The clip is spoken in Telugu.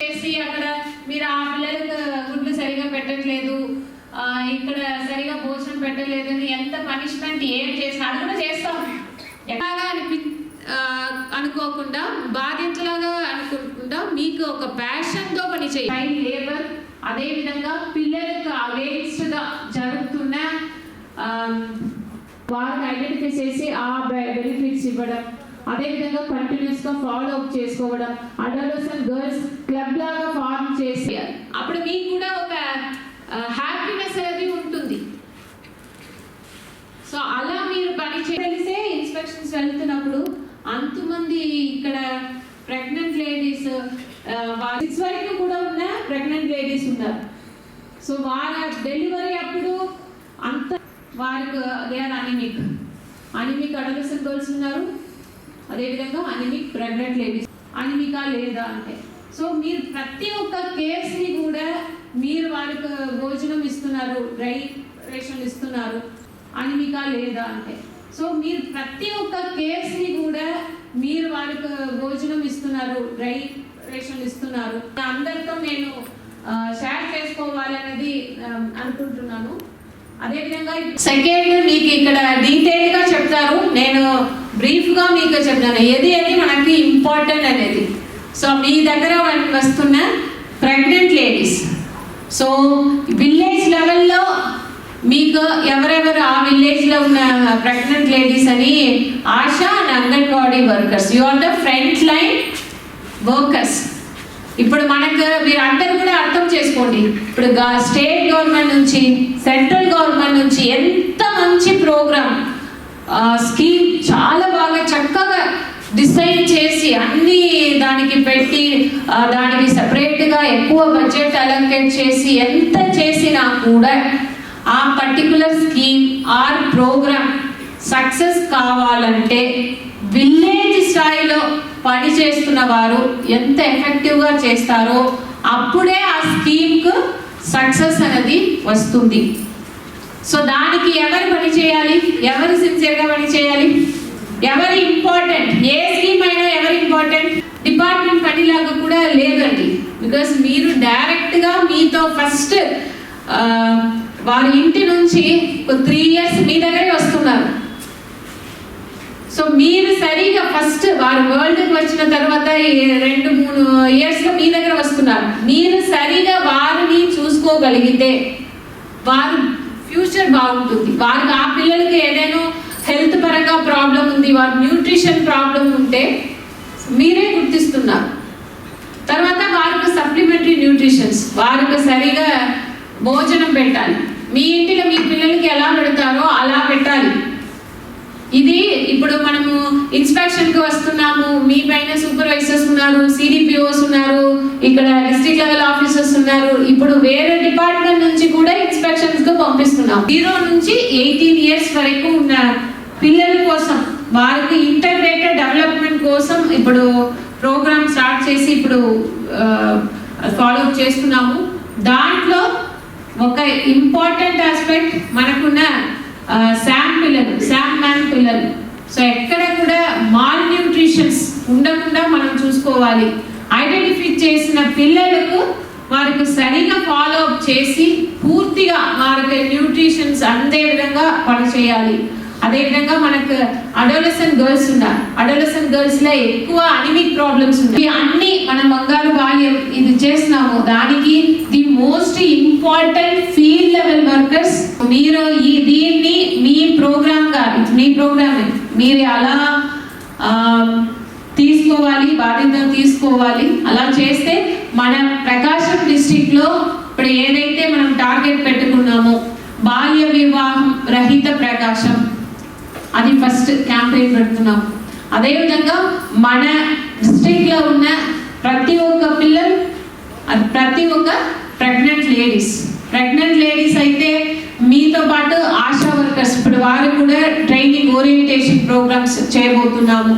చేసి అక్కడ మీరు ఆ పిల్లలకు గుడ్లు సరిగా పెట్టట్లేదు ఇక్కడ సరిగా భోజనం పెట్టలేదని ఎంత పనిష్మెంట్ ఏం చేసినా అది కూడా చేస్తాం. ఎలాగా అనిపి అనుకోకుండా బాధ్యతలాగా అనుకోకుండా మీకు ఒక ప్యాషన్తో పని చేయాలి లేబర్ అదేవిధంగా పిల్లలకు అగేన్స్ట్గా జరుగుతున్న వారిని ఐడెంటిఫై చేసి ఆ బెనిఫిట్స్ ఇవ్వడం. అదేవిధంగా కంటిన్యూస్గా ఫాలో అప్ చేసుకోవడం అడల్ట్స్ గర్ల్స్ క్లబ్ లాగా ఫార్మ్ చేసి అప్పుడు మీకు కూడా ఒక హ్యాపీనెస్ అనేది ఉంటుంది. సో అలా మీరు పని చే- తెలిసే ఇన్స్పెక్షన్స్ వెళ్తున్నప్పుడు అంతమంది ఇక్కడ ప్రెగ్నెంట్ లేడీస్ సిక్స్ వరకు కూడా ఉన్న ప్రెగ్నెంట్ లేడీస్ ఉన్నారు. సో వారి డెలివరీ అప్పుడు అంత వారికి they are anemic. Anemic adolescent girls ఉన్నారు. అదేవిధంగా అనిమిక్ ప్రెగ్నెంట్ లేడీస్ అనిమికా లేదా అంటే. సో మీరు ప్రతి ఒక్క కేసుని కూడా మీరు వారికి భోజనం ఇస్తున్నారు డ్రై రేషన్ ఇస్తున్నారు అనిమికా లేదా అంటే. సో మీరు ప్రతి ఒక్క కేసుని కూడా మీరు వారికి భోజనం ఇస్తున్నారు డ్రై రేషన్ ఇస్తున్నారు. అందరితో నేను షేర్ చేసుకోవాలనేది అనుకుంటున్నాను. అదేవిధంగా సెకండ్ మీకు ఇక్కడ డీటెయిల్గా చెప్తారు. నేను బ్రీఫ్గా మీకు చెప్పాను ఏది అని మనకి ఇంపార్టెంట్ అనేది. సో మీ దగ్గర వాళ్ళకి వస్తున్న ప్రెగ్నెంట్ లేడీస్ సో విలేజ్ లెవెల్లో మీకు ఎవరెవరు ఆ విలేజ్లో ఉన్న ప్రెగ్నెంట్ లేడీస్ అని Asha and Anganwadi workers you are the front line workers ఇప్పుడు మనకు మీరు అందరు కూడా అర్థం చేసుకోండి. ఇప్పుడు స్టేట్ గవర్నమెంట్ నుంచి సెంట్రల్ గవర్నమెంట్ నుంచి ఎంత మంచి ప్రోగ్రామ్ స్కీమ్ దానికి పెట్టి దానికి సపరేట్గా ఎక్కువ బడ్జెట్ అలొకేట్ చేసి ఎంత చేసినా కూడా ఆ particular scheme or program success కావాలంటే విలేజ్ స్థాయిలో పని చేస్తున్న వారు ఎంత ఎఫెక్టివ్గా చేస్తారో అప్పుడే ఆ స్కీమ్కు సక్సెస్ అనేది వస్తుంది. సో దానికి ఎవరు పని చేయాలి? ఎవరు సిన్సియర్గా పని చేయాలి? ఎవరు ఇంపార్టెంట్ ఏ స్కీమ్ అయినా ఎవరు ఇంపార్టెంట్ డిపార్ట్మెంట్ పనిలాగా కూడా లేదండి. బికాస్ మీరు డైరెక్ట్గా మీతో ఫస్ట్ వారి ఇంటి నుంచి త్రీ ఇయర్స్ మీ దగ్గరే వస్తున్నారు. సో మీరు సరిగా ఫస్ట్ వారు వరల్డ్కి వచ్చిన తర్వాత రెండు మూడు ఇయర్స్లో మీ దగ్గర వస్తున్నారు. మీరు సరిగా వారిని చూసుకోగలిగితే వారు ఫ్యూచర్ బాగుంటుంది. వారికి ఆ పిల్లలకి ఏదైనా హెల్త్ పరంగా ప్రాబ్లం ఉంది వారి న్యూట్రిషన్ ప్రాబ్లం ఉంటే మీరే గుర్తిస్తున్నారు. తర్వాత వారికి సప్లిమెంటరీ న్యూట్రిషన్స్ వారికి సరిగా భోజనం పెట్టాలి. మీ ఇంటిలో మీ పిల్లలకి ఎలా పెడతారో అలా పెట్టాలి. ఇది ఇప్పుడు మనము ఇన్స్పెక్షన్కి వస్తున్నాము మీ పైన సూపర్వైజర్స్ ఉన్నారు సిడిపిఓస్ ఉన్నారు ఇక్కడ డిస్ట్రిక్ట్ లెవెల్ ఆఫీసర్స్ ఉన్నారు. ఇప్పుడు వేరే డిపార్ట్మెంట్ నుంచి కూడా ఇన్స్పెక్షన్స్ పంపిస్తున్నాం. జీరో నుంచి ఎయిటీన్ ఇయర్స్ వరకు ఉన్న పిల్లల కోసం వారికి ఇంటర్గ్రేటెడ్ డెవలప్మెంట్ కోసం ఇప్పుడు ప్రోగ్రామ్ స్టార్ట్ చేసి ఇప్పుడు ఫాలో అప్ చేస్తున్నాము. దాంట్లో ఒక ఇంపార్టెంట్ ఆస్పెక్ట్ మనకున్న శామ్ పిల్లలు శామ్ మ్యాన్ పిల్లలు. సో ఎక్కడ కూడా మాల్ న్యూట్రిషన్స్ ఉండకుండా మనం చూసుకోవాలి. ఐడెంటిఫై చేసిన పిల్లలకు వారికి సరిగా ఫాలో అప్ చేసి పూర్తిగా వారికి న్యూట్రిషన్స్ అందే విధంగా పనిచేయాలి. అదేవిధంగా మనకు అడోలసన్ గర్ల్స్ ఉన్నారు. అడోలసన్ గర్ల్స్లో ఎక్కువ అనిమిక్ ప్రాబ్లమ్స్ ఉన్నాయి అన్ని మన బంగారు బాల్యం ఇది చేస్తున్నాము. దానికి the most important field level workers మీరు ఈ దీన్ని మీ ప్రోగ్రామ్గా మీ ప్రోగ్రామ్. మీరు అలా తీసుకోవాలి బాధ్యత తీసుకోవాలి. అలా చేస్తే మన ప్రకాశం డిస్ట్రిక్ట్లో ఇప్పుడు ఏదైతే మనం టార్గెట్ పెట్టుకున్నామో బాల్య వివాహం రహిత ప్రకాశం అది ఫస్ట్ క్యాంపెయిన్ పెడుతున్నాం. అదేవిధంగా మన డిస్ట్రిక్ట్లో ఉన్న ప్రతి ఒక్క పిల్లలు అది ప్రతి ఒక్క ప్రెగ్నెంట్ లేడీస్ ప్రెగ్నెంట్ లేడీస్ అయితే మీతో పాటు ఆశా వర్కర్స్ ఇప్పుడు వారు కూడా ట్రైనింగ్ ఓరియంటేషన్ ప్రోగ్రామ్స్ చేయబోతున్నాము.